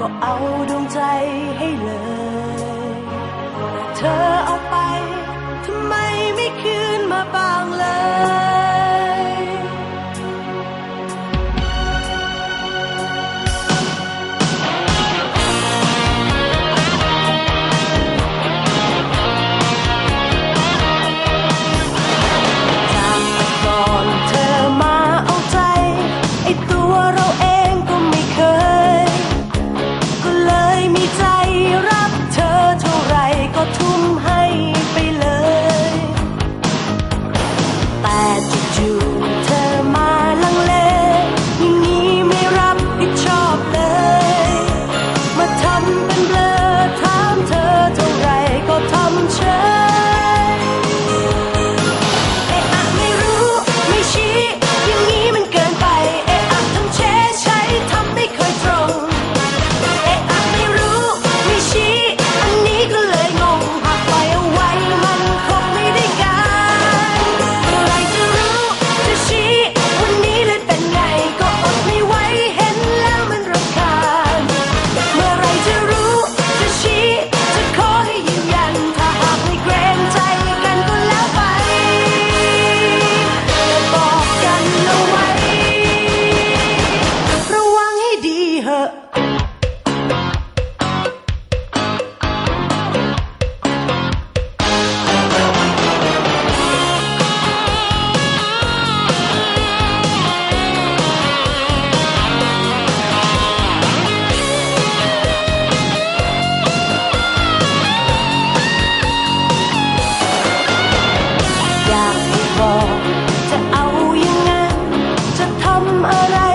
ก็เอาดวงใจให้เลย เธอเอาไปทำไมไม่คืน my.